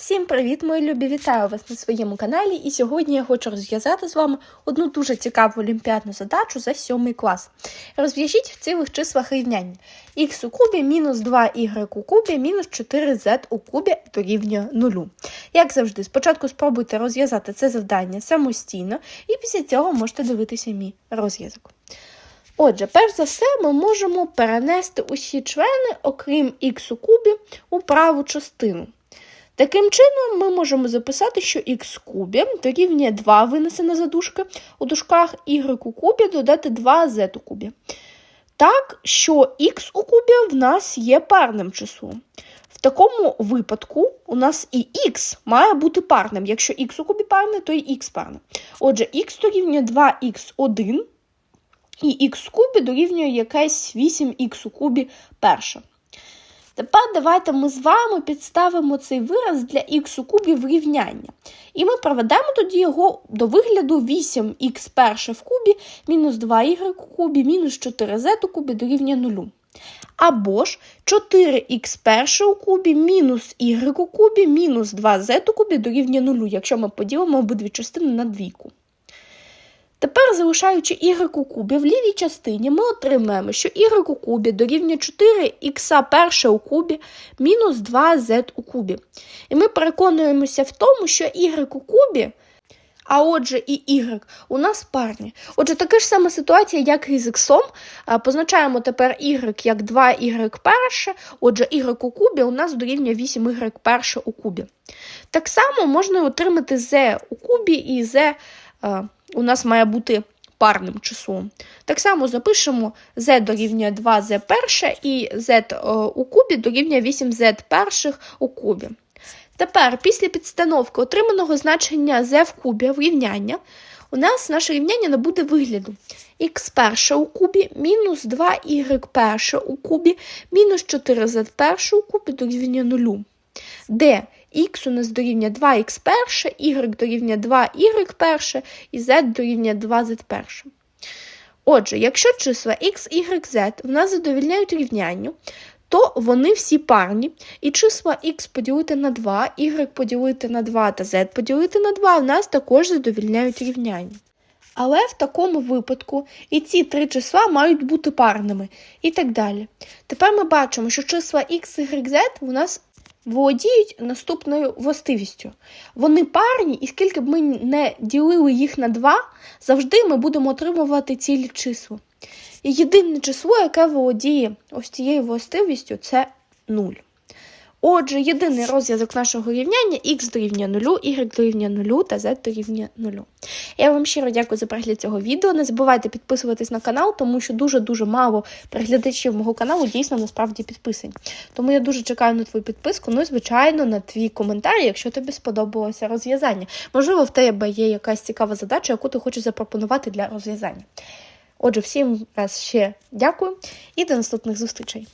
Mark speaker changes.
Speaker 1: Всім привіт, мої любі! Вітаю вас на своєму каналі. І сьогодні я хочу розв'язати з вами одну дуже цікаву олімпіадну задачу за 7 клас. Розв'яжіть в цілих числах рівняння. х у кубі мінус 2y у кубі мінус 4z у кубі дорівнює 0. Як завжди, спочатку спробуйте розв'язати це завдання самостійно, і після цього можете дивитися мій розв'язок. Отже, перш за все, ми можемо перенести усі члени, окрім х у кубі, у праву частину. Таким чином, ми можемо записати, що х кубі дорівнює 2 винесена за дужки, у дужках y у кубі додати 2z у кубі. Так, що х у кубі в нас є парним числом. В такому випадку у нас і х має бути парним. Якщо х у кубі парне, то і х парне. Отже, х дорівнює 2х1, і х кубі дорівнює якесь 8х у кубі перше. Тепер давайте ми з вами підставимо цей вираз для х у кубі в рівняння. І ми проведемо тоді його до вигляду 8х перше в кубі мінус 2y у кубі мінус 4z у кубі дорівнює 0. Або ж 4х перше у кубі мінус y у кубі мінус 2z у кубі дорівнює 0, якщо ми поділимо обидві частини на двійку. Тепер, залишаючи y у кубі в лівій частині, ми отримаємо, що y у кубі дорівнює 4х перше у кубі мінус 2z у кубі. І ми переконуємося в тому, що y у кубі, а отже, і y у нас парні. Отже, така ж сама ситуація, як і з x. Позначаємо тепер y як 2y перше, отже, y у кубі у нас дорівнює 8y перше у кубі. Так само можна отримати z у кубі і z у нас має бути парним числом. Так само запишемо z дорівнює 2z перше і z у кубі дорівнює 8z перших у кубі. Тепер, після підстановки отриманого значення z в кубі в рівняння, у нас наше рівняння набуде вигляду х перше у кубі мінус 2y перше у кубі мінус 4z перше у кубі дорівнює 0, де х у нас дорівнює 2х перше, y дорівнює 2y перше і z дорівнює 2z перше. Отже, якщо числа x, y, z в нас задовільняють рівнянню, то вони всі парні, і числа x поділити на 2, y поділити на 2 та z поділити на 2 в нас також задовільняють рівняння. Але в такому випадку і ці три числа мають бути парними і так далі. Тепер ми бачимо, що числа x, y, z у нас володіють наступною властивістю. Вони парні, і скільки б ми не ділили їх на 2, завжди ми будемо отримувати цілі числа. І єдине число, яке володіє ось цією властивістю, це 0. Отже, єдиний розв'язок нашого рівняння х дорівнює 0, y дорівнює 0 та z дорівнює 0. Я вам щиро дякую за перегляд цього відео. Не забувайте підписуватись на канал, тому що дуже-дуже мало переглядачів мого каналу дійсно насправді підписані. Тому я дуже чекаю на твою підписку, ну і, звичайно, на твій коментар, якщо тобі сподобалося розв'язання. Можливо, в тебе є якась цікава задача, яку ти хочеш запропонувати для розв'язання. Отже, всім раз ще дякую і до наступних зустрічей.